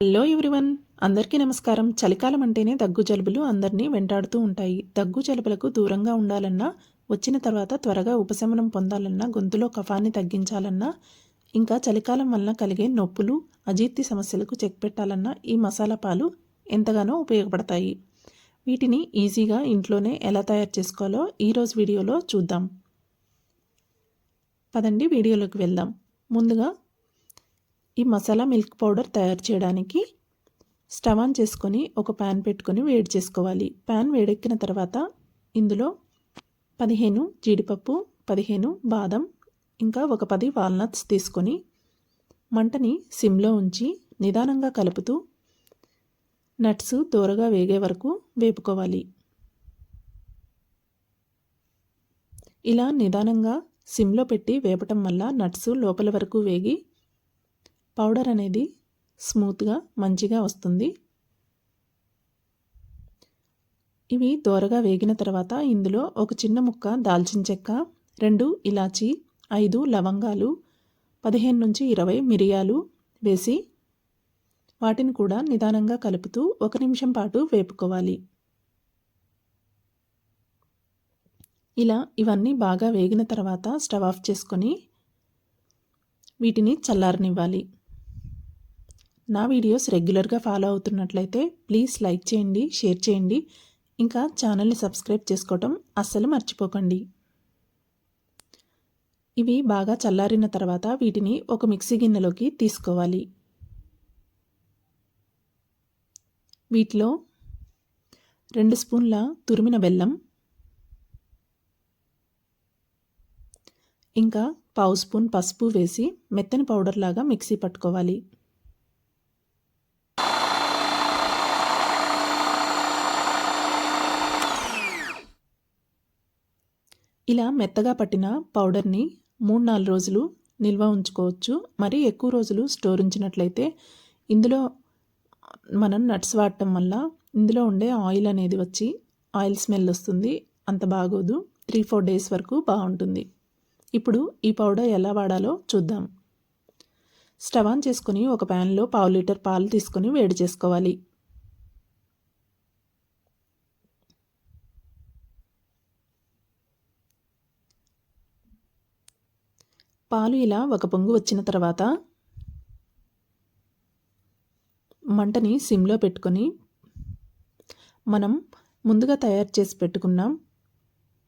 Hello everyone. అందరికీ నమస్కారం. చలికాలం అంటేనే దగ్గు జలుబులు అందరినీ వెంటాడుతూ ఉంటాయి. దగ్గు జలుబులకు దూరంగా ఉండాలన్నా వచ్చిన తర్వాత త్వరగా ఉపశమనం పొందాలన్నా గొంతులో కఫాన్ని తగ్గించాలన్నా ఇంకా చలికాలం వలన కలిగే నొప్పులు అజీర్తి సమస్యలకు చెక్ పెట్టాలన్నా ఈ మసాలా పాలు ఎంతగానో ఉపయోగపడతాయి. వీటిని ఈజీగా ఇంట్లోనే ఎలా తయారు చేసుకోవాలో ఈరోజు వీడియోలో చూద్దాం. పదండి వీడియోలోకి వెళ్దాం. ముందుగా ఈ మసాలా మిల్క్ పౌడర్ తయారు చేయడానికి స్టవ్ ఆన్ చేసుకొని ఒక ప్యాన్ పెట్టుకొని వేడి చేసుకోవాలి. ప్యాన్ వేడెక్కిన తర్వాత ఇందులో పదిహేను జీడిపప్పు పదిహేను బాదం ఇంకా ఒక పది వాల్నట్స్ తీసుకొని మంటని సిమ్లో ఉంచి నిదానంగా కలుపుతూ నట్స్ దూరగా వేగే వరకు వేపుకోవాలి. ఇలా నిదానంగా సిమ్లో పెట్టి వేపటం వల్ల నట్స్ లోపల వరకు వేగి పౌడర్ అనేది స్మూత్గా మంచిగా వస్తుంది. ఇవి దోరగా వేగిన తర్వాత ఇందులో ఒక చిన్న ముక్క దాల్చిన చెక్క రెండు ఇలాచి ఐదు లవంగాలు పదిహేను నుంచి ఇరవై మిరియాలు వేసి వాటిని కూడా నిదానంగా కలుపుతూ ఒక నిమిషం పాటు వేపుకోవాలి. ఇలా ఇవన్నీ బాగా వేగిన తర్వాత స్టవ్ ఆఫ్ చేసుకొని వీటిని చల్లారనివ్వాలి. నా వీడియోస్ రెగ్యులర్గా ఫాలో అవుతున్నట్లయితే ప్లీజ్ లైక్ చేయండి షేర్ చేయండి. ఇంకా ఛానల్ని సబ్స్క్రైబ్ చేసుకోవటం అస్సలు మర్చిపోకండి. ఇవి బాగా చల్లారిన తర్వాత వీటిని ఒక మిక్సీ గిన్నెలోకి తీసుకోవాలి. వీటిలో రెండు స్పూన్ల తురిమిన బెల్లం ఇంకా పావు స్పూన్ పసుపు వేసి మెత్తని పౌడర్ లాగా మిక్సీ పట్టుకోవాలి. ఇలా మెత్తగా పట్టిన పౌడర్ని మూడు నాలుగు రోజులు నిల్వ ఉంచుకోవచ్చు. మరి ఎక్కువ రోజులు స్టోర్ ఉంచినట్లయితే ఇందులో మనం నట్స్ వాడటం వల్ల ఇందులో ఉండే ఆయిల్ అనేది వచ్చి ఆయిల్ స్మెల్ వస్తుంది. అంత బాగోదు. త్రీ ఫోర్ డేస్ వరకు బాగుంటుంది. ఇప్పుడు ఈ పౌడర్ ఎలా వాడాలో చూద్దాం. స్టవ్ ఆన్ చేసుకొని ఒక ప్యాన్లో పావు లీటర్ పాలు తీసుకొని వేడి చేసుకోవాలి. పాలు ఇలా ఒక పొంగు వచ్చిన తర్వాత మంటని సిమ్లో పెట్టుకొని మనం ముందుగా తయారు చేసి పెట్టుకున్న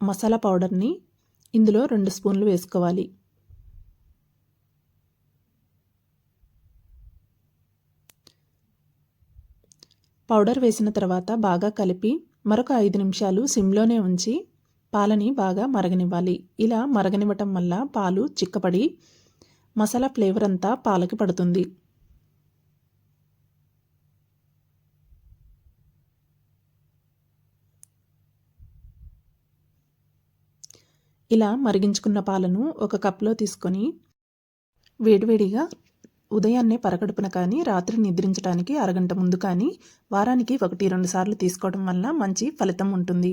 మసాలా పౌడర్ని ఇందులో రెండు స్పూన్లు వేసుకోవాలి. పౌడర్ వేసిన తర్వాత బాగా కలిపి మరొక ఐదు నిమిషాలు సిమ్లోనే ఉంచి పాలని బాగా మరగనివ్వాలి. ఇలా మరగనివ్వటం వల్ల పాలు చిక్కపడి మసాలా ఫ్లేవర్ అంతా పాలకి పడుతుంది. ఇలా మరిగించుకున్న పాలను ఒక కప్లో తీసుకొని వేడివేడిగా ఉదయాన్నే పరగడుపున కానీ రాత్రి నిద్రించడానికి అరగంట ముందు కానీ వారానికి ఒకటి రెండు సార్లు తీసుకోవడం వల్ల మంచి ఫలితం ఉంటుంది.